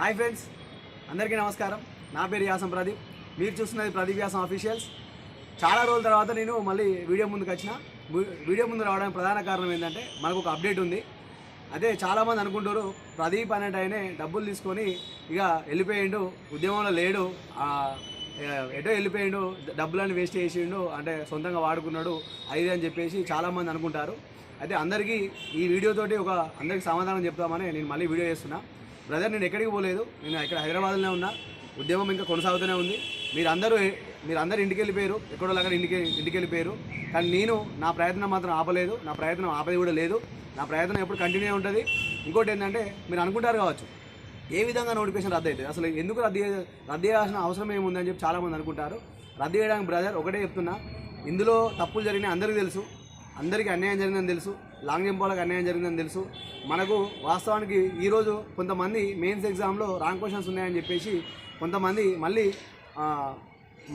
Hi friends అందరికీ నమస్కారం. నా పేరు యాసం ప్రదీప్. మీరు చూస్తున్నది ప్రదీప్ యాసం అఫీషియల్స్ చాలా రోజుల తర్వాత నేను మళ్ళీ వీడియో ముందుకు వచ్చిన. వీడియో ముందు రావడానికి ప్రధాన కారణం ఏంటంటే మనకు ఒక అప్డేట్ ఉంది. అదే చాలామంది అనుకుంటారు ప్రదీప్ అనేట ఆయనే డబ్బులు తీసుకొని ఇక వెళ్ళిపోయిండు ఉద్యమంలో లేడు ఎటో వెళ్ళిపోయిండు డబ్బులన్నీ వేస్ట్ చేసిండు అంటే సొంతంగా వాడుకున్నాడు అది అని చెప్పేసి చాలామంది అనుకుంటారు. అయితే అందరికీ ఈ వీడియోతోటి ఒక అందరికీ సమాధానం చెప్తామని నేను మళ్ళీ వీడియో చేస్తున్నా. బ్రదర్ నేను ఎక్కడికి పోలేదు. నేను ఇక్కడ హైదరాబాద్లోనే ఉన్నా. ఉద్యమం ఇంకా కొనసాగుతూనే ఉంది. మీరందరూ మీరందరూ ఇంటికి వెళ్ళిపోయారు. ఎక్కడో లాగా ఇంటికి ఇంటికి వెళ్ళిపోయారు. కానీ నేను నా ప్రయత్నం మాత్రం ఆపలేదు. నా ప్రయత్నం ఆపది కూడా లేదు. నా ప్రయత్నం ఎప్పుడు కంటిన్యూ ఉంటుంది. ఇంకోటి ఏంటంటే మీరు అనుకుంటారు కావచ్చు. ఏ విధంగా నోటిఫికేషన్ రద్దు అవుతుంది? అసలు ఎందుకు రద్దు రద్దు చేయాల్సిన అవసరం ఏముందని చెప్పి చాలామంది అనుకుంటారు. రద్దు చేయడానికి బ్రదర్ ఒకటే చెప్తున్నా. ఇందులో తప్పులు జరిగినాయి. అందరికీ తెలుసు. అందరికీ అన్యాయం జరిగిందని తెలుసు. లాంగ్ జంప్ అన్యాయం జరిగిందని తెలుసు. మనకు వాస్తవానికి ఈరోజు కొంతమంది మెయిన్స్ ఎగ్జామ్లో రాంగ్ క్వశ్చన్స్ ఉన్నాయని చెప్పేసి కొంతమంది మళ్ళీ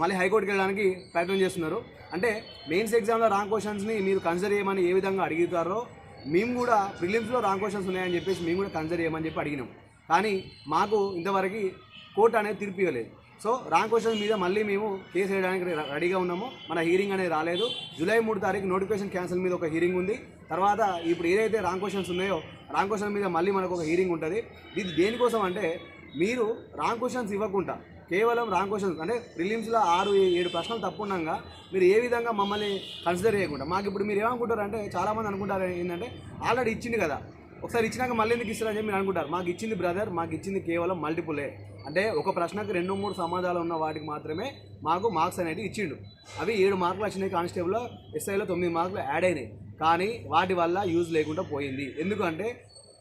మళ్ళీ హైకోర్టుకి వెళ్ళడానికి ప్రయత్నం చేస్తున్నారు. అంటే మెయిన్స్ ఎగ్జామ్లో రాంగ్ క్వశ్చన్స్ని మీరు కన్సిడర్ చేయమని ఏ విధంగా అడుగుతారో మేము కూడా ప్రిలిమ్స్లో రాంగ్ క్వశ్చన్స్ ఉన్నాయని చెప్పేసి మేము కూడా కన్సిడర్ చేయమని చెప్పి అడిగినాం. కానీ మాకు ఇంతవరకు కోర్టు అనేది తీర్పు ఇవ్వలేదు. సో రాంగ్ క్వశ్చన్ మీద మళ్ళీ మేము కేసు వేయడానికి రెడీగా ఉన్నాము. మన హీరింగ్ అనేది రాలేదు. జూలై మూడు తారీఖు నోటిఫికేషన్ క్యాన్సిల్ మీద ఒక హీరింగ్ ఉంది. తర్వాత ఇప్పుడు ఏదైతే రాంగ్ క్వశ్చన్స్ ఉన్నాయో రాంగ్ క్వశ్చన్ మీద మళ్ళీ మనకు ఒక హీరింగ్ ఉంటుంది. ఇది దేనికోసం అంటే మీరు రాంగ్ క్వశ్చన్స్ ఇవ్వకుండా కేవలం రాంగ్ క్వశ్చన్స్ అంటే ప్రిలిమ్స్లో ఆరు ఏడు ప్రశ్నలు తప్పు ఉండగా మీరు ఏ విధంగా మమ్మల్ని కన్సిడర్ చేయకుండా మాకు ఇప్పుడు మీరు ఏమనుకుంటారు అంటే చాలామంది అనుకుంటారు ఏంటంటే ఆల్రెడీ ఇచ్చింది కదా ఒకసారి ఇచ్చినాక మళ్ళీ ఎందుకు ఇస్తారని చెప్పి మీరు అనుకుంటారు. మాకు ఇచ్చింది బ్రదర్ మాకు ఇచ్చింది కేవలం మల్టిపులే అంటే ఒక ప్రశ్నకు రెండు మూడు సమాధానాలు ఉన్న వాటికి మాత్రమే మాకు మార్క్స్ అనేవి ఇచ్చిండు. అవి ఏడు మార్కులు వచ్చినాయి కానిస్టేబుల్లో ఎస్ఐలో తొమ్మిది మార్కులు యాడ్ అయినాయి. కానీ వాటి వల్ల యూజ్ లేకుండా పోయింది. ఎందుకంటే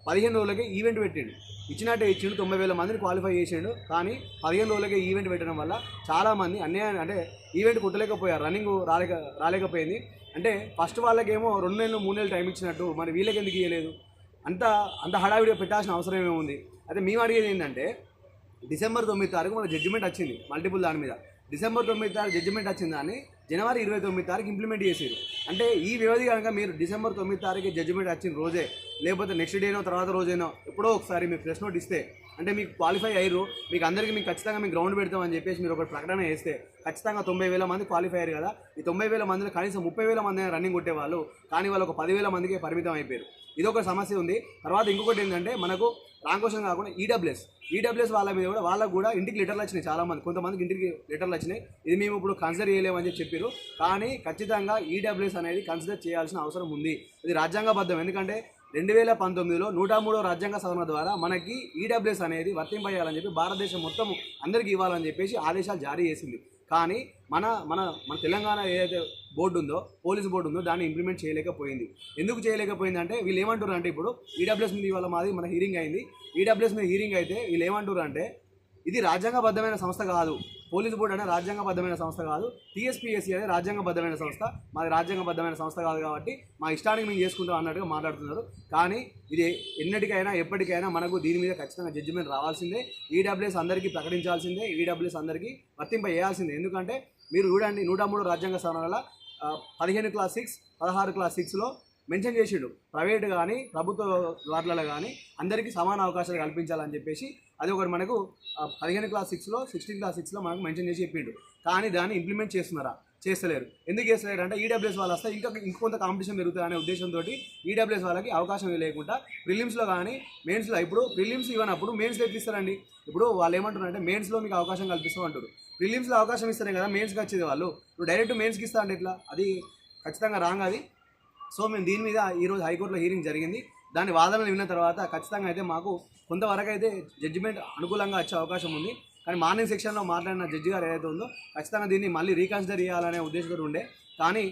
పదిహేను రోజులకే ఈవెంట్ పెట్టిండు. ఇచ్చినట్టే ఇచ్చిండు తొంభై వేల మందిని క్వాలిఫై చేసిండు. కానీ పదిహేను రోజులకే ఈవెంట్ పెట్టడం వల్ల చాలామంది అన్యాయం అంటే ఈవెంట్ కుట్టలేకపోయారు రన్నింగ్ రాలేక రాలేకపోయింది. అంటే ఫస్ట్ వాళ్ళకేమో రెండు నెలలు మూడు నెలలు టైం ఇచ్చినట్టు. మరి వీళ్ళకి ఎందుకు ఇవ్వలేదు అంత అంత హడావిడిగా పెట్టాల్సిన అవసరం ఏముంది? అయితే మేము అడిగేది ఏంటంటే డిసెంబర్ తొమ్మిది తారీఖు మన జడ్జిమెంట్ వచ్చింది మల్టిపుల్ దాని మీద. డిసెంబర్ తొమ్మిది తారీఖు జడ్జిమెంట్ వచ్చింది దాన్ని జనవరి ఇరవై తొమ్మిది తారీఖు ఇంప్లిమెంట్ చేసారు అంటే ఈ వ్యవధి కనుక మీరు డిసెంబర్ తొమ్మిది తారీఖు జడ్జిమెంట్ వచ్చిన రోజే లేకపోతే నెక్స్ట్ డేనో తర్వాత రోజేనో ఎప్పుడో ఒకసారి మీరు ప్రెస్ నోట్ ఇస్తే అంటే మీకు క్వాలిఫై అయ్యారు మీకు అందరికీ మీకు ఖచ్చితంగా మీకు గ్రౌండ్ పెడతామని చెప్పేసి మీరు ఒక ప్రకటన చేస్తే ఖచ్చితంగా తొంభై వేల మంది క్వాలిఫై అయ్యారు కదా ఈ తొంభై వేల మందిలో కనీసం ముప్పై వేల మంది రన్నింగ్ కొట్టేవాళ్ళు కానీ వాళ్ళు ఒక పదివేల మందికి పరిమితం అయిపోయారు. ఇది ఒక సమస్య ఉంది. తర్వాత ఇంకొకటి ఏంటంటే మనకు రాంగ్ క్వశ్చన్ కాకుండా ఈడబ్ల్యూఎస్ ఈడబ్ల్యూఎస్ వాళ్ళ మీద కూడా వాళ్ళకు కూడా ఇంటికి లెటర్లు వచ్చినాయి చాలామంది. కొంతమందికి ఇంటికి లెటర్లు వచ్చినాయి. ఇది మేము ఇప్పుడు కన్సిడర్ చేయలేమని చెప్పి చెప్పారు కానీ ఖచ్చితంగా ఈడబ్ల్యూఎస్ అనేది కన్సిడర్ చేయాల్సిన అవసరం ఉంది. ఇది రాజ్యాంగబద్ధం. ఎందుకంటే రెండు వేల పంతొమ్మిదిలో నూట మూడో రాజ్యాంగ సవరణ ద్వారా మనకి ఈడబ్ల్యూఎస్ అనేది వర్తింపజేయాలని చెప్పి భారతదేశం మొత్తం అందరికీ ఇవ్వాలని చెప్పేసి ఆదేశాలు జారీ చేసింది. కానీ మన మన మన తెలంగాణ ఏదైతే బోర్డు ఉందో పోలీస్ బోర్డు ఉందో దాన్ని ఇంప్లిమెంట్ చేయలేకపోయింది. ఎందుకు చేయలేకపోయింది అంటే వీళ్ళు ఏమంటారు అంటే ఇప్పుడు ఈడబ్ల్యూఎస్ మీద ఇవాళ మాది మన హీరింగ్ అయింది. ఈడబ్ల్యూఎస్ మీద హీరింగ్ అయితే వీళ్ళు ఏమంటారు అంటే ఇది రాజ్యాంగబద్ధమైన సంస్థ కాదు. పోలీస్ బోర్డు అనే రాజ్యాంగబద్ధమైన సంస్థ కాదు. టీఎస్పీఎస్సీ అనేది రాజ్యాంగబద్ధమైన సంస్థ. మాది రాజ్యాంగబద్ధమైన సంస్థ కాదు కాబట్టి మా ఇష్టానికి మేము చేసుకుంటాం అన్నట్టుగా మాట్లాడుతున్నారు. కానీ ఇది ఎన్నటికైనా ఎప్పటికైనా మనకు దీని మీద ఖచ్చితంగా జడ్జిమెంట్ రావాల్సిందే. ఈడబ్ల్యూఎస్ అందరికీ ప్రకటించాల్సిందే. ఈడబ్ల్యూఎస్ అందరికీ వర్తింపజేయాల్సిందే ఎందుకంటే మీరు చూడండి నూట మూడు రాజ్యాంగ సవరణల పదిహేను క్లాస్ సిక్స్ పదహారు క్లాస్ సిక్స్లో మెన్షన్ చేసిండు. ప్రైవేట్ కానీ ప్రభుత్వ వార్లలో కానీ అందరికీ సమాన అవకాశాలు కల్పించాలని చెప్పేసి అది ఒకటి మనకు పదిహేను క్లాస్ సిక్స్లో సిక్స్టీన్ క్లాస్ సిక్స్లో మనకు మెన్షన్ చేసి చెప్పిండు. కానీ దాన్ని ఇంప్లిమెంట్ చేస్తున్నారా? చేస్తలేరు. ఎందుకు చేస్తలేరు అంటే ఈడబ్ల్యూఎస్ వాళ్ళు వస్తే ఇంకా ఇంకొంత కాంపిటీషన్ పెరుగుతుంది అనే ఉద్దేశంతో ఈడబ్ల్యూఎస్ వాళ్ళకి అవకాశం లేకుండా ప్రిలిమ్స్లో కానీ మెయిన్స్లో ఇప్పుడు ప్రిలిమ్స్ ఇవ్వనప్పుడు మెయిన్స్లో ఎట్లా ఇస్తారండి? ఇప్పుడు వాళ్ళు ఏమంటారు అంటే మెయిన్స్లో మీకు అవకాశం కల్పిస్తాం అంటారు ప్రిలిమ్స్లో అవకాశం ఇస్తారే కదా మెయిన్స్కి వచ్చేది వాళ్ళు. ఇప్పుడు డైరెక్ట్ మెయిన్స్కి ఇస్తా అంటే ఇట్లా అది ఖచ్చితంగా రాంగ్ అది. సో మేము దీని మీద ఈరోజు హైకోర్టులో హీరింగ్ జరిగింది. దాని వాదనలు విన్న తర్వాత ఖచ్చితంగా అయితే మాకు కొంతవరకు అయితే జడ్జిమెంట్ అనుకూలంగా వచ్చే అవకాశం ఉంది. కానీ మార్నింగ్ సెక్షన్లో మాట్లాడిన జడ్జి గారు ఏదైతే ఉందో ఖచ్చితంగా దీన్ని మళ్ళీ రీకన్సిడర్ చేయాలనే ఉద్దేశంతో ఉండే. కానీ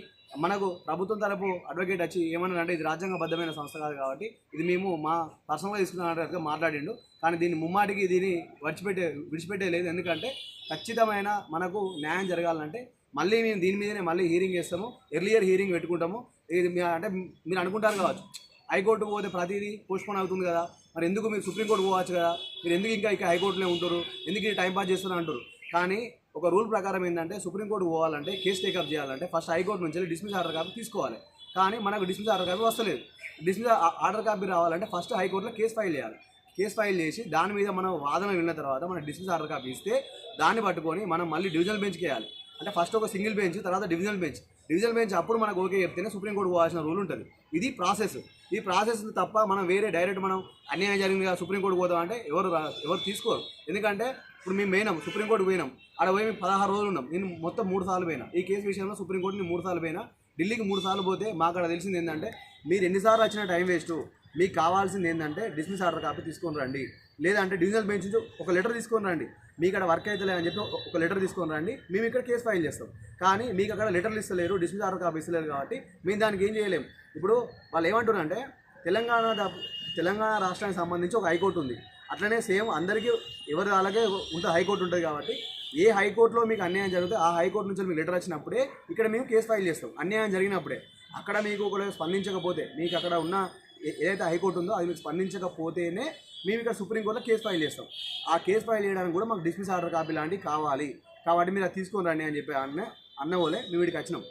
మనకు ప్రభుత్వం తరపు అడ్వకేట్ వచ్చి ఏమన్నారంటే ఇది రాజ్యాంగబద్ధమైన సంస్థ కాదు కాబట్టి ఇది మేము మా పర్సనల్గా తీసుకున్నట్టుగా మాట్లాడిండు. కానీ దీన్ని ముమ్మాటికి దీన్ని విడిచిపెట్టే విడిచిపెట్టే లేదు ఎందుకంటే ఖచ్చితమైన మనకు న్యాయం జరగాలంటే మళ్ళీ మేము దీని మీదనే మళ్ళీ హీరింగ్ చేస్తాము. ఎర్లియర్ హీరింగ్ పెట్టుకుంటాము. ఇది అంటే మీరు అనుకుంటారు కావచ్చు. హైకోర్టు పోతే ప్రతిదీ పోస్ట్పోన్ అవుతుంది కదా. మరి ఎందుకు మీరు సుప్రీంకోర్టు పోవచ్చు కదా? మీరు ఎందుకు ఇంకా ఇక్కడ హైకోర్టులో ఉంటారు? ఎందుకు ఇది టైం పాస్ చేస్తున్నారు అంటారు. కానీ ఒక రూల్ ప్రకారం ఏంటంటే సుప్రీంకోర్టు పోవాలంటే కేసు టేకప్ చేయాలంటే ఫస్ట్ హైకోర్టు నుంచి డిస్మిస్ ఆర్డర్ కాపీ తీసుకోవాలి. కానీ మనకు డిస్మిస్ ఆర్డర్ కాపీ వస్తలేదు. డిస్మిస్ ఆర్డర్ కాపీ రావాలంటే ఫస్ట్ హైకోర్టులో కేసు ఫైల్ చేయాలి. కేసు ఫైల్ చేసి దాని మీద మనం వాదన విన్న తర్వాత మనం డిస్మిస్ ఆర్డర్ కాపీ ఇస్తే దాన్ని పట్టుకొని మనం మళ్ళీ డివిజనల్ బెంచ్కి వేయాలి. అంటే ఫస్ట్ ఒక సింగిల్ బెంచ్ తర్వాత డివిజనల్ బెంచ్ డివిజనల్ బెంచ్ అప్పుడు మనకు ఓకే చెప్తేనే సుప్రీంకోర్టు పోవాల్సిన రూల్ ఉంటుంది. ఇది ప్రాసెస్ ఈ ప్రాసెస్ తప్ప మనం వేరే డైరెక్ట్ మనం అన్యాయం జరిగింది కదా సుప్రీంకోర్టు పోదాం అంటే ఎవరు ఎవరు తీసుకోరు. ఎందుకంటే ఇప్పుడు మేము పోయినాం సుప్రీంకోర్టు పోయినాం. ఆడ పోయి మేము పదహారు రోజులు ఉన్నాం. నేను మొత్తం మూడు సార్లు పోయినా. ఈ కేసు విషయంలో సుప్రీంకోర్టుని మూడు సార్లు పోయినా. ఢిల్లీకి మూడు సార్లు పోతే మాకు అక్కడ తెలిసింది ఏంటంటే మీరు ఎన్నిసార్లు వచ్చిన టైం వేస్ట్ మీకు కావాల్సింది ఏంటంటే డిస్మిస్ ఆర్డర్ కాపీ తీసుకొని రండి. లేదంటే డివిజనల్ బెంచ్ నుంచి ఒక లెటర్ తీసుకొని రండి. మీకు అక్కడ వర్క్ అయితే అని చెప్పి ఒక- లెటర్ తీసుకొని రండి. మేము ఇక్కడ కేసు ఫైల్ చేస్తాం. కానీ మీకు అక్కడ లెటర్లు ఇస్తలేరు డిస్మిస్ ఆర్డర్ కాపీ ఇస్తలేరు కాబట్టి మేము దానికి ఏం చేయలేము ఇప్పుడు వాళ్ళు ఏమంటున్నారంటే తెలంగాణ తెలంగాణ రాష్ట్రానికి సంబంధించి ఒక హైకోర్టు ఉంది. అట్లనే సేమ్ అందరికీ ఎవరి అలాగే ఉంటుంది హైకోర్టు ఉంటుంది కాబట్టి ఏ హైకోర్టులో మీకు అన్యాయం జరిగితే ఆ హైకోర్టు నుంచి మీకు లెటర్ వచ్చినప్పుడే ఇక్కడ మేము కేసు ఫైల్ చేస్తాం. అన్యాయం జరిగినప్పుడే. అక్కడ మీకు ఒకవేళ స్పందించకపోతే మీకు అక్కడ ఉన్న ఏదైతే హైకోర్టు ఉందో అది మీకు స్పందించకపోతేనే మేము ఇక్కడ సుప్రీంకోర్టులో కేసు ఫైల్ చేస్తాం. ఆ కేసు ఫైల్ చేయడానికి కూడా మాకు డిస్మిస్ ఆర్డర్ కాపీ లాంటివి కావాలి. కాబట్టి మీరు అది తీసుకొని రండి అని చెప్పి అన్న అన్న వాళ్ళే మేము వీడికి వచ్చినాం.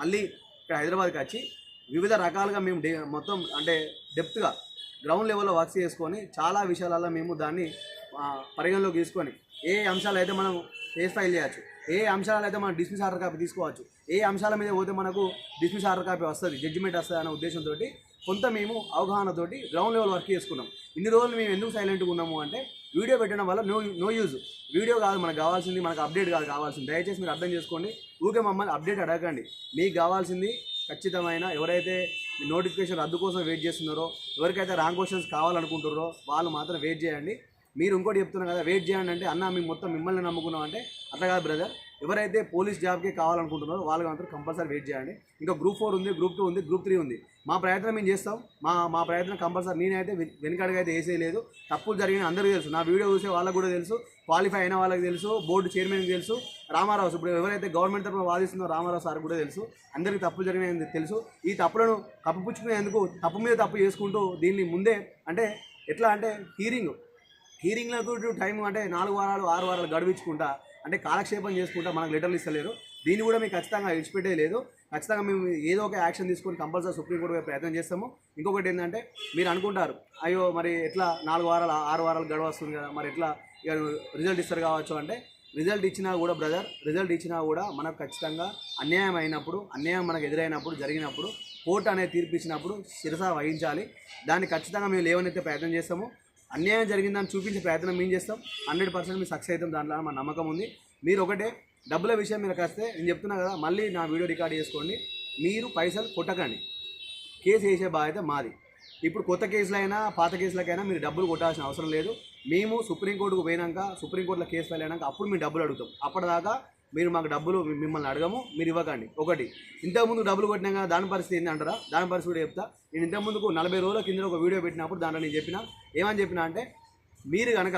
మళ్ళీ ఇక్కడ హైదరాబాద్కి వచ్చి వివిధ రకాలుగా మేము డే మొత్తం అంటే డెప్త్గా గ్రౌండ్ లెవెల్లో వర్క్ చేసుకొని చాలా విషయాలలో మేము దాన్ని పరిగణలోకి తీసుకొని ఏ అంశాలు అయితే మనం కేసు ఫైల్ చేయొచ్చు ఏ అంశాలు అయితే మనం డిస్మిస్ ఆర్డర్ కాపీ తీసుకోవచ్చు ఏ అంశాల మీద పోతే మనకు డిస్మిస్ ఆర్డర్ కాపీ వస్తుంది జడ్జిమెంట్ వస్తుంది అనే ఉద్దేశంతో కొంత మేము అవగాహనతోటి గ్రౌండ్ లెవెల్ వర్క్ చేసుకున్నాం. ఇన్ని రోజులు మేము ఎందుకు సైలెంట్గా ఉన్నాము అంటే వీడియో పెట్టడం వల్ల నో నో యూజ్ వీడియో కాదు మనకు కావాల్సింది మనకు అప్డేట్ కాదు కావాల్సింది. దయచేసి మీరు అర్థం చేసుకోండి. ఊకే మమ్మల్ని అప్డేట్ అడగండి మీకు కావాల్సింది ఖచ్చితమైన ఎవరైతే నోటిఫికేషన్ రద్దు కోసం వెయిట్ చేస్తున్నారో ఎవరికైతే రాంగ్ క్వశ్చన్స్ కావాలనుకుంటున్నారో వాళ్ళు మాత్రం వెయిట్ చేయండి. మీరు ఇంకోటి చెప్తున్నారు కదా వెయిట్ చేయండి అంటే అన్న మేము మొత్తం మిమ్మల్ని నమ్ముకున్నాం అంటే అట్లా కాదు బ్రదర్ ఎవరైతే పోలీస్ జాబ్కి కావాలనుకుంటున్నారో వాళ్ళు మాత్రం కంపల్సరీ వెయిట్ చేయండి. ఇంకా గ్రూప్ ఫోర్ ఉంది గ్రూప్ టూ ఉంది గ్రూప్ త్రీ ఉంది. మా ప్రయత్నం మేము చేస్తాం. మా మా ప్రయత్నం కంపల్సరీ. నేనైతే వె- అయితే వేసేయలేదు తప్పులు జరిగిన అందరికీ తెలుసు. నా వీడియో చూసే వాళ్ళకి కూడా తెలుసు. క్వాలిఫై అయిన వాళ్ళకి తెలుసు. బోర్డు చైర్మన్కి తెలుసు. రామారావు ఇప్పుడు ఎవరైతే గవర్నమెంట్ తరఫున వాదిస్తున్నారో రామారావు సార్ కూడా తెలుసు. అందరికీ తప్పులు జరిగినాయని తెలుసు. ఈ తప్పులను కప్పుపుచ్చుకునేందుకు తప్పు మీద తప్పు చేసుకుంటూ దీన్ని ముందే అంటే ఎట్లా అంటే హీరింగ్ హీరింగ్లకు టైం అంటే నాలుగు వారాలు ఆరు వారాలు గడిపించుకుంటా అంటే కాలక్షేపం చేసుకుంటా మనకు లెటర్లు ఇస్తలేరు. దీన్ని కూడా మీకు ఖచ్చితంగా విడిచిపెట్టే లేదు. ఖచ్చితంగా మేము ఏదో ఒక యాక్షన్ తీసుకొని కంపల్సరీ సుప్రీంకోర్టు వైపు ప్రయత్నం చేస్తాము. ఇంకొకటి ఏంటంటే మీరు అనుకుంటారు అయ్యో మరి ఎట్లా నాలుగు వారాలు ఆరు వారాలు గడవస్తుంది కదా మరి ఎట్లా ఇక రిజల్ట్ ఇస్తారు కావచ్చు అంటే రిజల్ట్ ఇచ్చినా కూడా బ్రదర్ రిజల్ట్ ఇచ్చినా కూడా మనకు ఖచ్చితంగా అన్యాయం అయినప్పుడు అన్యాయం మనకు ఎదురైనప్పుడు జరిగినప్పుడు కోర్టు అనేది తీర్పు ఇచ్చినప్పుడు శిరస వహించాలి. దాన్ని ఖచ్చితంగా మేము లేవనైతే ప్రయత్నం చేస్తాము. అన్యాయం జరిగిందని చూపించే ప్రయత్నం మేము చేస్తాం. హండ్రెడ్ పర్సెంట్ మీరు సక్సెస్ అవుతాం దాంట్లో మా నమ్మకం ఉంది. మీరు ఒకటే డబ్బుల విషయం మీరు వస్తే నేను చెప్తున్నా కదా మళ్ళీ నా వీడియో రికార్డ్ చేసుకోండి. మీరు పైసలు కొట్టకండి. కేసు వేసే బాధ్యత మాది. ఇప్పుడు కొత్త కేసులైనా పాత కేసులకైనా మీరు డబ్బులు కొట్టాల్సిన అవసరం లేదు. మేము సుప్రీంకోర్టుకు పోయినాక సుప్రీంకోర్టులో కేసు ఫైల్ అయినాక అప్పుడు మేము డబ్బులు అడుగుతాం. అప్పటిదాకా మీరు మాకు డబ్బులు మిమ్మల్ని అడగము మీరు ఇవ్వకండి. ఒకటి ఇంతకుముందు డబ్బులు కొట్టినాక దాని పరిస్థితి ఏంది అంటారా? దాని పరిస్థితి కూడా చెప్తా. నేను ఇంతకుముందుకు నలభై రోజుల కింద ఒక వీడియో పెట్టినప్పుడు దాంట్లో నేను చెప్పిన. ఏమని చెప్పిన అంటే మీరు కనుక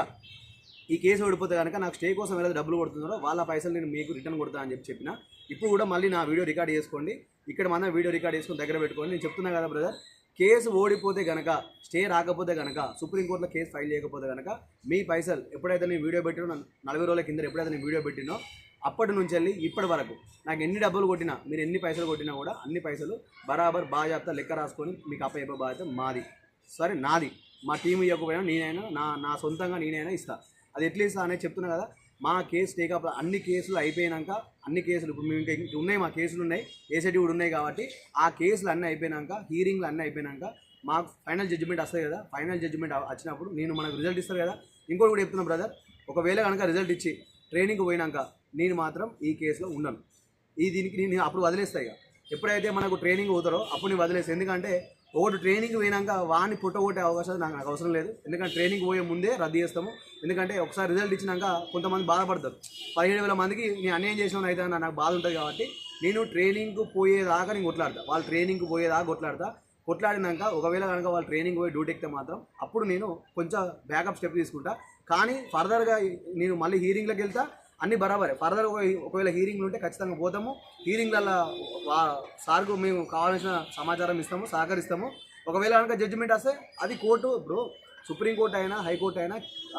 ఈ కేసు ఓడిపోతే కనుక నాకు స్టే కోసం ఏదైతే డబ్బులు కొడుతున్నారో వాళ్ళ పైసలు నేను మీకు రిటర్న్ కొడతా అని చెప్పి చెప్పిన. ఇప్పుడు కూడా మళ్ళీ నా వీడియో రికార్డ్ చేసుకోండి. ఇక్కడ మన వీడియో రికార్డ్ చేసుకొని దగ్గర పెట్టుకోండి. నేను చెప్తున్నా కదా బ్రదర్ కేసు ఓడిపోతే గనక స్టే రాకపోతే కనుక సుప్రీంకోర్టులో కేసు ఫైల్ చేయకపోతే కనుక మీ పైసలు ఎప్పుడైతే నేను వీడియో పెట్టినో నలభై రోజుల కింద ఎప్పుడైతే నేను వీడియో పెట్టినో అప్పటి నుంచి వెళ్ళి ఇప్పటి వరకు. నాకు ఎన్ని డబ్బులు కొట్టినా మీరు ఎన్ని పైసలు కొట్టినా కూడా అన్ని పైసలు బరాబర్ బాజాప్తా లెక్క రాసుకొని మీకు అప్పయ్యే బాధ్యత మాది. సరే నాది. మా టీం ఇవ్వకపోయినా నేనైనా నా నా సొంతంగా నేనైనా ఇస్తా. అది ఎట్లా ఇస్తా అనేది చెప్తున్నా కదా మా కేసు టేకప్ అన్ని కేసులు అయిపోయినాక అన్ని కేసులు ఇప్పుడు మేము ఇంకా ఉన్నాయి మా కేసులు ఉన్నాయి ఏసెటి కూడా ఉన్నాయి కాబట్టి ఆ కేసులు అన్నీ అయిపోయినాక హీరింగ్లు అన్నీ అయిపోయినాక మాకు ఫైనల్ జడ్జిమెంట్ వస్తుంది కదా ఫైనల్ జడ్జిమెంట్ వచ్చినప్పుడు నేను మనకు రిజల్ట్ ఇస్తారు కదా. ఇంకోటి కూడా చెప్తున్నా బ్రదర్ ఒకవేళ కనుక రిజల్ట్ ఇచ్చి ట్రైనింగ్ పోయినాక నేను మాత్రం ఈ కేసులో ఉండను. ఈ దీనికి నేను అప్పుడు వదిలేస్తాయి ఇక. ఎప్పుడైతే మనకు ట్రైనింగ్ పోతారో అప్పుడు నేను వదిలేస్తాను ఎందుకంటే ఒకటి ట్రైనింగ్ పోయినాక వాడిని పుట్టగొట్టే అవకాశం నాకు నాకు అవసరం లేదు. ఎందుకంటే ట్రైనింగ్ పోయే ముందే రద్దు చేస్తాము. ఎందుకంటే ఒకసారి రిజల్ట్ ఇచ్చినాక కొంతమంది బాధపడతారు. పదిహేడు వేల మందికి నేను అన్యాయం చేసిన అయితే నాకు బాధ ఉంటుంది కాబట్టి నేను ట్రైనింగ్కి పోయేదాకా నేను కొట్లాడతా. వాళ్ళు ట్రైనింగ్కి పోయేదాకా కొట్లాడతా. కొట్లాడినాక ఒకవేళ కనుక వాళ్ళు ట్రైనింగ్ పోయి డ్యూటీ ఎక్కితే మాత్రం అప్పుడు నేను కొంచెం బ్యాకప్ స్టెప్ తీసుకుంటా. కానీ ఫర్దర్గా నేను మళ్ళీ హీరింగ్లోకి వెళ్తా అన్ని బరాబరే. ఫర్దర్ ఒకవేళ హీరింగ్లు ఉంటే ఖచ్చితంగా పోతాము. హీరింగ్లలో సార్కు మేము కావాల్సిన సమాచారం ఇస్తాము సహకరిస్తాము. ఒకవేళ కనుక జడ్జిమెంట్ వస్తే అది కోర్టు బ్రో సుప్రీంకోర్టు అయినా హైకోర్టు అయినా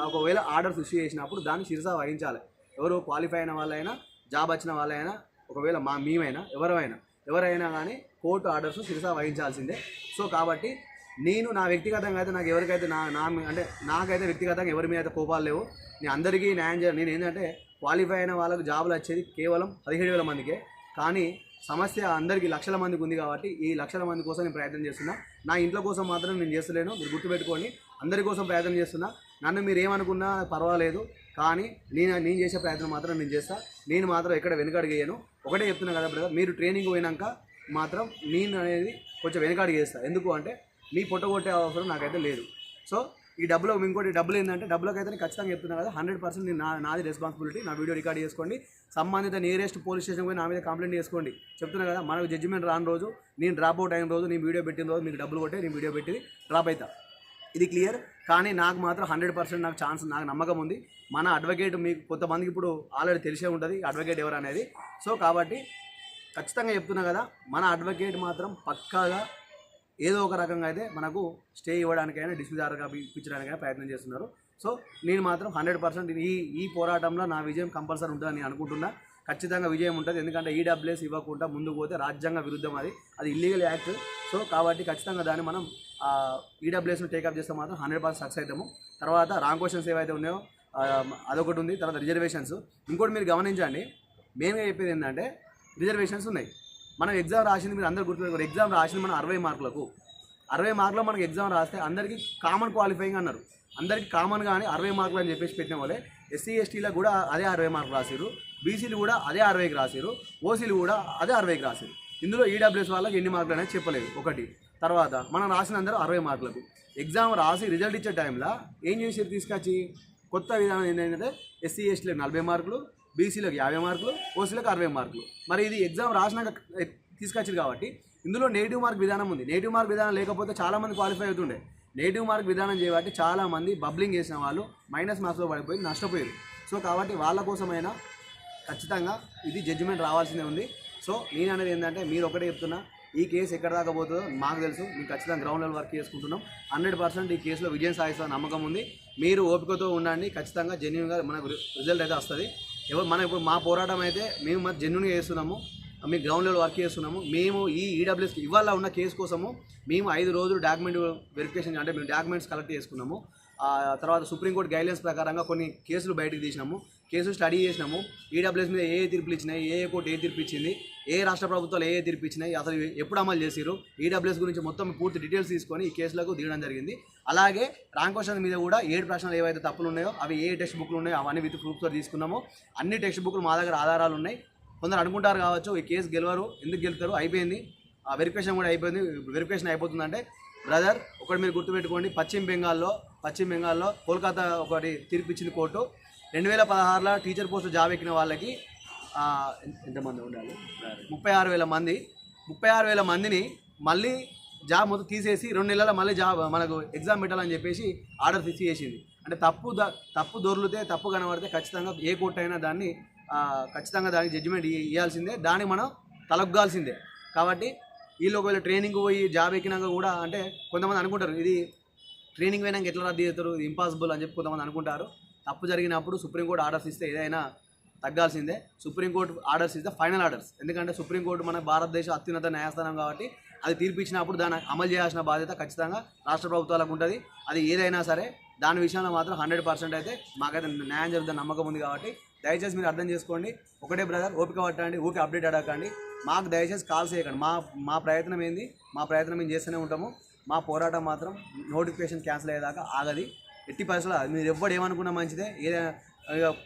ఒకవేళ ఆర్డర్స్ ఇష్యూ చేసినప్పుడు దాన్ని శిరస వహించాలి. ఎవరు క్వాలిఫై అయిన వాళ్ళైనా జాబ్ వచ్చిన వాళ్ళైనా ఒకవేళ మా మేమైనా ఎవరైనా ఎవరైనా కానీ కోర్టు ఆర్డర్స్ శిరస వహించాల్సిందే. సో కాబట్టి నేను నా వ్యక్తిగతంగా అయితే నాకు ఎవరికైతే నా నా అంటే నాకైతే వ్యక్తిగతంగా ఎవరి మీద అయితే కోపాలు లేవు. నేను అందరికీ న్యాయం చేయాలి. నేను ఏంటంటే క్వాలిఫై అయిన వాళ్ళకు జాబులు వచ్చేది కేవలం పదిహేడు వేల మందికే. కానీ సమస్య అందరికీ లక్షల మందికి ఉంది కాబట్టి ఈ లక్షల మంది కోసం నేను ప్రయత్నం చేస్తున్నా. నా ఇంట్లో కోసం మాత్రం నేను చేస్తలేను. మీరు గుర్తుపెట్టుకోండి. అందరి కోసం ప్రయత్నం చేస్తున్నా. నన్ను మీరు ఏమనుకున్నా పర్వాలేదు. కానీ నేను నేను చేసే ప్రయత్నం మాత్రం నేను చేస్తా. నేను మాత్రం ఎక్కడ వెనుకడిగేయను. ఒకటే చెప్తున్నా కదా బ్రదర్ మీరు ట్రైనింగ్ పోయినాక మాత్రం నేను అనేది కొంచెం వెనుకడుగు చేస్తా ఎందుకు అంటే మీ పొట్టగొట్టే అవసరం నాకైతే లేదు. సో ఈ డబ్బులో ఇంకోటి డబ్బులు ఏంటంటే డబ్బులకు అయితే ఖచ్చితంగా చెప్తున్నా కదా హండ్రెడ్ పర్సెంట్ నా నాది రెస్పాన్సిబిలిటీ నా వీడియో రికార్డ్ చేసుకోండి. సంబంధిత నియరెస్ట్ పోలీస్ స్టేషన్ పోయి నా మీద కంప్లైంట్ చేసుకోండి. చెప్తున్నా కదా మనకు జడ్జిమెంట్ రాని రోజు నేను డ్రాప్ అవుట్ అయిన రోజు నేను వీడియో పెట్టిన రోజు మీకు డబ్బులు కొట్టే నేను వీడియో పెట్టి డ్రాప్ అవుతా ఇది క్లియర్ కానీ నాకు మాత్రం హండ్రెడ్ పర్సెంట్ నాకు ఛాన్స్ నాకు నమ్మకం ఉంది. మన అడ్వకేట్ మీకు కొంతమందికి ఇప్పుడు ఆల్రెడీ తెలిసే ఉంటుంది అడ్వకేట్ ఎవరు అనేది. సో కాబట్టి ఖచ్చితంగా చెప్తున్నా కదా మన అడ్వకేట్ మాత్రం పక్కాగా ఏదో ఒక రకంగా అయితే మనకు స్టే ఇవ్వడానికైనా డిస్మిజార్గా ఇప్పించడానికైనా ప్రయత్నం చేస్తున్నారు. సో నేను మాత్రం హండ్రెడ్ పర్సెంట్ ఈ ఈ పోరాటంలో నా విజయం కంపల్సరీ ఉంటుందని నేను అనుకుంటున్నా. ఖచ్చితంగా విజయం ఉంటుంది. ఎందుకంటే ఈడబ్ల్యూఎస్ ఇవ్వకుండా ముందుకు పోతే రాజ్యాంగ విరుద్ధం అది. అది ఇల్లీగల్ యాక్ట్ సో కాబట్టి ఖచ్చితంగా దాన్ని మనం ఈడబ్ల్యూఎస్ను టేకప్ చేస్తే మాత్రం హండ్రెడ్ పర్సెంట్ సక్సెస్ అవుతాము. తర్వాత రాంగ్ క్వశ్చన్స్ ఏవైతే ఉన్నాయో అదొకటి ఉంది. తర్వాత రిజర్వేషన్స్ ఇంకోటి మీరు గమనించండి. మెయిన్గా చెప్పేది ఏంటంటే రిజర్వేషన్స్ ఉన్నాయి. మనం ఎగ్జామ్ రాసింది మీరు అందరు గుర్తుపెట్టుకోరు ఎగ్జామ్ రాసింది మనం అరవై మార్కులకు. అరవై మార్కులు మనకి ఎగ్జామ్ రాస్తే అందరికీ కామన్ క్వాలిఫైయింగ్ అన్నారు. అందరికీ కామన్ కానీ అరవై మార్కులు అని చెప్పేసి పెట్టిన వాళ్ళే. ఎస్సీ ఎస్టీలో కూడా అదే అరవై మార్కులు రాసిరు బీసీలు కూడా అదే అరవైకి రాసిరు ఓసీలు కూడా అదే అరవైకి రాసిరు ఇందులో ఈడబ్ల్యూఎస్ వాళ్ళకి ఎన్ని మార్కులు అనేది చెప్పలేదు. ఒకటి. తర్వాత మనం రాసిన అందరూ అరవై మార్కులకు. ఎగ్జామ్ రాసి రిజల్ట్ ఇచ్చే టైంలో ఏం చేసి తీసుకొచ్చి? కొత్త విధానం ఏంటంటే ఎస్సీ ఎస్టీలకు నలభై మార్కులు బీసీలకు యాభై మార్కులు ఓసీలకు అరవై మార్కులు. మరి ఇది ఎగ్జామ్ రాసినాక తీసుకొచ్చింది కాబట్టి ఇందులో నెగిటివ్ మార్క్ విధానం ఉంది. నెగిటివ్ మార్క్ విధానం లేకపోతే చాలామంది క్వాలిఫై అవుతుండే. నెగిటివ్ మార్క్ విధానం చేయబట్టి చాలామంది బబ్లింగ్ చేసిన వాళ్ళు మైనస్ మార్క్స్లో పడిపోయి నష్టపోయారు సో కాబట్టి వాళ్ళ కోసమైనా ఖచ్చితంగా ఇది జడ్జిమెంట్ రావాల్సిందే ఉంది. సో నేను అనేది ఏంటంటే మీరు ఒకటే చెప్తున్నా ఈ కేసు ఎక్కడ దాకా పోతుందో మాకు తెలుసు. మేము ఖచ్చితంగా గ్రౌండ్ లెవెల్ వర్క్ చేసుకుంటున్నాం. హండ్రెడ్ పర్సెంట్ ఈ కేసులో విజయం సాధిస్తున్న నమ్మకం ఉంది. మీరు ఓపికతో ఉండండి. ఖచ్చితంగా జెన్యున్గా మనకు రిజల్ట్ అయితే వస్తుంది. ఎవరు మన ఇప్పుడు మా పోరాటం అయితే మేము మరి జెన్యున్గా చేస్తున్నాము మేము గ్రౌండ్ లెవెల్ వర్క్ చేస్తున్నాము. మేము ఈ ఈడబ్ల్యూఎస్కి ఇవాళ ఉన్న కేసు కోసము మేము ఐదు రోజులు డాక్యుమెంట్ వెరిఫికేషన్ అంటే మేము డాక్యుమెంట్స్ కలెక్ట్ చేసుకున్నాము. ఆ తర్వాత సుప్రీంకోర్టు గైడ్లైన్స్ ప్రకారంగా కొన్ని కేసులు బయటకు తీసినాము. కేసులు స్టడీ చేసినాము. ఈడబ్ల్యూఎస్ మీద ఏ తీర్పులు ఇచ్చినాయి ఏ ఏ కోర్టు ఏ తీర్పు ఇచ్చింది ఏ రాష్ట్ర ప్రభుత్వాలు ఏ ఏ తీర్పు ఇచ్చినాయి అసలు ఎప్పుడు అమలు చేసిరు ఈడబ్ల్యూఎస్ గురించి మొత్తం పూర్తి డీటెయిల్స్ తీసుకొని ఈ కేసులకు దిగడం జరిగింది. అలాగే ర్యాంక్ క్వశ్చన్ మీద కూడా ఏడు ప్రశ్నలు ఏవైతే తప్పులు ఉన్నాయో అవి ఏ టెక్స్ట్ బుక్లు ఉన్నాయో అవన్నీ విత్ ప్రూఫ్తో తీసుకున్నాము. అన్ని టెక్స్ట్ బుక్లు మా దగ్గర ఆధారాలు ఉన్నాయి. కొందరు అనుకుంటారు కావచ్చు ఈ కేసు గెలవరు ఎందుకు గెలుతారు అయిపోయింది. ఆ వెరిఫికేషన్ కూడా అయిపోయింది. వెరిఫికేషన్ అయిపోతుందంటే బ్రదర్ ఒకటి మీరు గుర్తుపెట్టుకోండి పశ్చిమ బెంగాల్లో పశ్చిమ బెంగాల్లో కోల్కతా ఒకటి తీర్పు ఇచ్చింది కోర్టు రెండు వేల పదహారులో టీచర్ పోస్ట్ జాబ్ ఎక్కిన వాళ్ళకి ఎంతమంది ఉండాలి? ముప్పై ఆరు వేల మంది. ముప్పై ఆరు వేల మందిని మళ్ళీ జాబ్ మొత్తం తీసేసి రెండు నెలల మళ్ళీ జాబ్ మనకు ఎగ్జామ్ పెట్టాలని చెప్పేసి ఆర్డర్ ఫిక్స్ చేసింది. అంటే తప్పు ద తప్పు దొర్లితే తప్పు కనబడితే ఖచ్చితంగా ఏ కోర్టు అయినా దాన్ని ఖచ్చితంగా దానికి జడ్జిమెంట్ ఇవ్వాల్సిందే దాన్ని మనం తలగ్గాల్సిందే. కాబట్టి వీళ్ళు ఒకవేళ ట్రైనింగ్ పోయి జాబ్ ఎక్కినాక కూడా అంటే కొంతమంది అనుకుంటారు ఇది ట్రైనింగ్ పోయినాక ఎట్లా రద్దు చేస్తారు ఇది ఇంపాసిబుల్ అని చెప్పి కొంతమంది అనుకుంటారు. తప్పు జరిగినప్పుడు సుప్రీంకోర్టు ఆర్డర్స్ ఇస్తే ఏదైనా తగ్గాల్సిందే. సుప్రీంకోర్టు ఆర్డర్స్ ఇస్తే ఫైనల్ ఆర్డర్స్ ఎందుకంటే సుప్రీంకోర్టు మన భారతదేశ అత్యున్నత న్యాయస్థానం కాబట్టి అది తీర్పిచ్చినప్పుడు దాన్ని అమలు చేయాల్సిన బాధ్యత ఖచ్చితంగా రాష్ట్ర ప్రభుత్వాలకు ఉంటుంది. అది ఏదైనా సరే దాని విషయంలో మాత్రం హండ్రెడ్ పర్సెంట్ అయితే మాకైతే న్యాయం జరుగుతుంది నమ్మకం ఉంది కాబట్టి దయచేసి మీరు అర్థం చేసుకోండి. ఒకటే బ్రదర్ ఓపిక పట్టండి ఊకే అప్డేట్ అడగండి మాకు దయచేసి కాల్ చేయకండి. మా మా ప్రయత్నం ఏంది? మా ప్రయత్నం మేము చేస్తూనే ఉంటాము. మా పోరాటం మాత్రం నోటిఫికేషన్ క్యాన్సిల్ అయ్యేదాకా ఆగది. ఎట్టి పరిస్థితుల్లో మీరు ఎవ్వడు ఏమనుకున్నా మంచిదే. ఏదైనా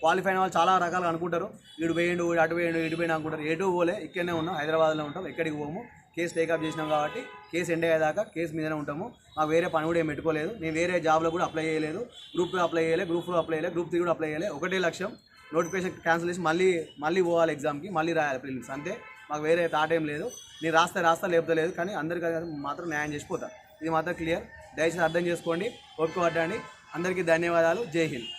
క్వాలిఫై అయిన వాళ్ళు చాలా రకాలుగా అనుకుంటారు. ఇటు పోయిండు వీడు అటు పోయిండు ఇటు పోయినా అనుకుంటారు. ఎటు పోలే ఇక్కడనే ఉన్నాం హైదరాబాద్లో ఉంటాం ఎక్కడికి పోము. కేసు టేకప్ చేసినాం కాబట్టి కేసు ఎండ్ అయ్యేదాకా కేసు మీదనే ఉంటాము. మాకు వేరే పని కూడా ఏం పెట్టుకోలేదు. నేను వేరే జాబ్లో కూడా అప్లై చేయలేదు. గ్రూప్ టూ అప్లై చేయలేదు గ్రూప్ ఫోర్ అప్లై చేయలేదు గ్రూప్ త్రీ కూడా అప్లై చేయలేదు ఒకటే లక్ష్యం నోటిఫికేషన్ క్యాన్సిల్ చేసి మళ్ళీ మళ్ళీ పోవాలి ఎగ్జామ్కి మళ్ళీ రాయాలి ప్రిలిమ్స్ అంతే. మాకు వేరే థాట్ ఏం లేదు. నేను రాస్తే రాస్తా లేకపోతే లేదు కానీ అందరికీ మాత్రం న్యాయం చేసిపోతా ఇది మాత్రం క్లియర్ దయచేసి అర్థం చేసుకోండి ఓపిక పడ్డండి అందరికీ ధన్యవాదాలు. జై హింద్.